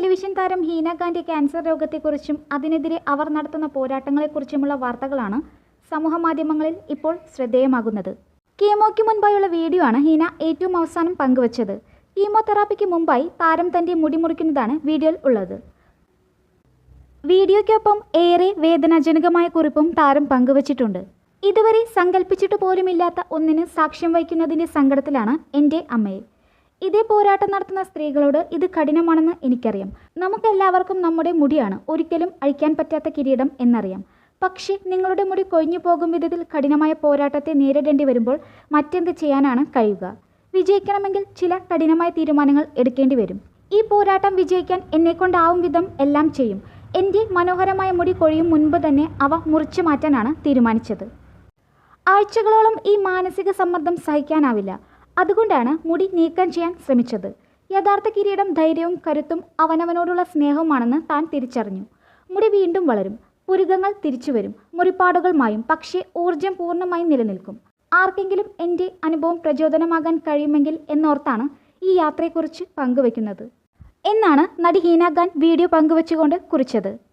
Television താരം ഹീന Gandhi cancer രോഗത്തെക്കുറിച്ചും അതിനെതിരെ അവർ നടത്തുന്ന പോരാട്ടങ്ങളെക്കുറിച്ചുമുള്ള വാർത്തകളാണ് സമൂഹമാധ്യമങ്ങളിൽ ഇപ്പോൾ ശ്രദ്ധേയമാകുന്നത്. കീമോയ്ക്ക് മുൻപായുള്ള വീഡിയോ ആണ് ഹീന ഏറ്റവും അവസാനം പങ്കുവച്ചത്. കീമോതെറാപ്പിക്ക് മുമ്പായി താരം തന്റെ മുടി മുറിക്കുന്നതാണ് വീഡിയോയിൽ ഉള്ളത്. വീഡിയോയ്ക്കൊപ്പം ഏറെ വേദനാജനകമായ കുറിപ്പും താരം പങ്കുവച്ചിട്ടുണ്ട്. ഇതുവരെ സങ്കല്പിച്ചിട്ട് പോലുമില്ലാത്ത ഒന്നിന് സാക്ഷ്യം വഹിക്കുന്നതിന്റെ സങ്കടത്തിലാണ് എന്റെ അമ്മയെ. ഇതേ പോരാട്ടം നടത്തുന്ന സ്ത്രീകളോട് ഇത് കഠിനമാണെന്ന് എനിക്കറിയാം. നമുക്കെല്ലാവർക്കും നമ്മുടെ മുടിയാണ് ഒരിക്കലും അഴിക്കാൻ പറ്റാത്ത കിരീടം എന്നറിയാം. പക്ഷേ നിങ്ങളുടെ മുടി കൊഴിഞ്ഞു പോകും വിധത്തിൽ കഠിനമായ പോരാട്ടത്തെ നേരിടേണ്ടി വരുമ്പോൾ മറ്റെന്ത് ചെയ്യാനാണ് കഴിയുക? വിജയിക്കണമെങ്കിൽ ചില കഠിനമായ തീരുമാനങ്ങൾ എടുക്കേണ്ടി വരും. ഈ പോരാട്ടം വിജയിക്കാൻ എന്നെക്കൊണ്ടാവും വിധം എല്ലാം ചെയ്യും. എന്റെ മനോഹരമായ മുടി കൊഴിയും മുൻപ് തന്നെ അവ മുറിച്ചു മാറ്റാനാണ് തീരുമാനിച്ചത്. ആഴ്ചകളോളം ഈ മാനസിക സമ്മർദ്ദം സഹിക്കാനാവില്ല. അതുകൊണ്ടാണ് മുടി നീക്കം ചെയ്യാൻ ശ്രമിച്ചത്. യഥാർത്ഥ കിരീടം ധൈര്യവും കരുത്തും അവനവനോടുള്ള സ്നേഹവുമാണെന്ന് താൻ തിരിച്ചറിഞ്ഞു. മുടി വീണ്ടും വളരും. പുരുകങ്ങൾ തിരിച്ചു വരും. മുറിപ്പാടുകൾ മായും പക്ഷേ ഊർജം പൂർണമായും നിലനിൽക്കും. ആർക്കെങ്കിലും എന്റെ അനുഭവം പ്രചോദനമാകാൻ കഴിയുമെങ്കിൽ എന്നോർത്താണ് ഈ യാത്രയെക്കുറിച്ച് പങ്കുവെക്കുന്നത് എന്നാണ് നടി ഹീന ഖാൻ വീഡിയോ പങ്കുവച്ചുകൊണ്ട് കുറിച്ചത്.